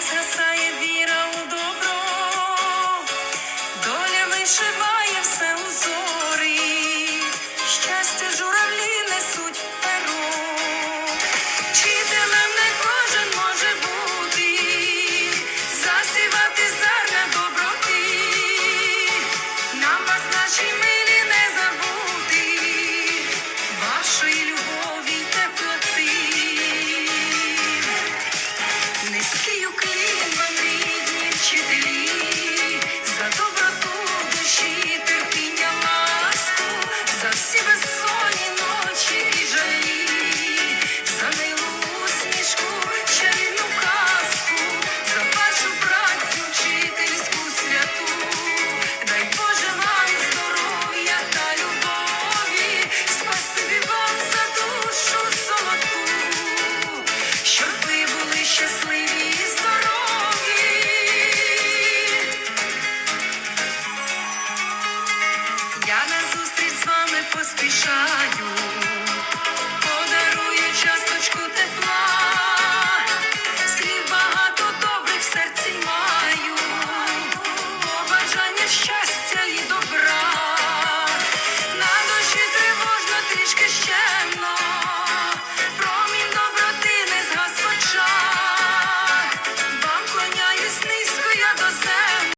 не віра у добро, доля вишиває все узори, щастя журавлі несуть в перо, вчителем не кожен може бути, засівати зерна доброти, нам вас наші милі не забути, вашої любові. shine. you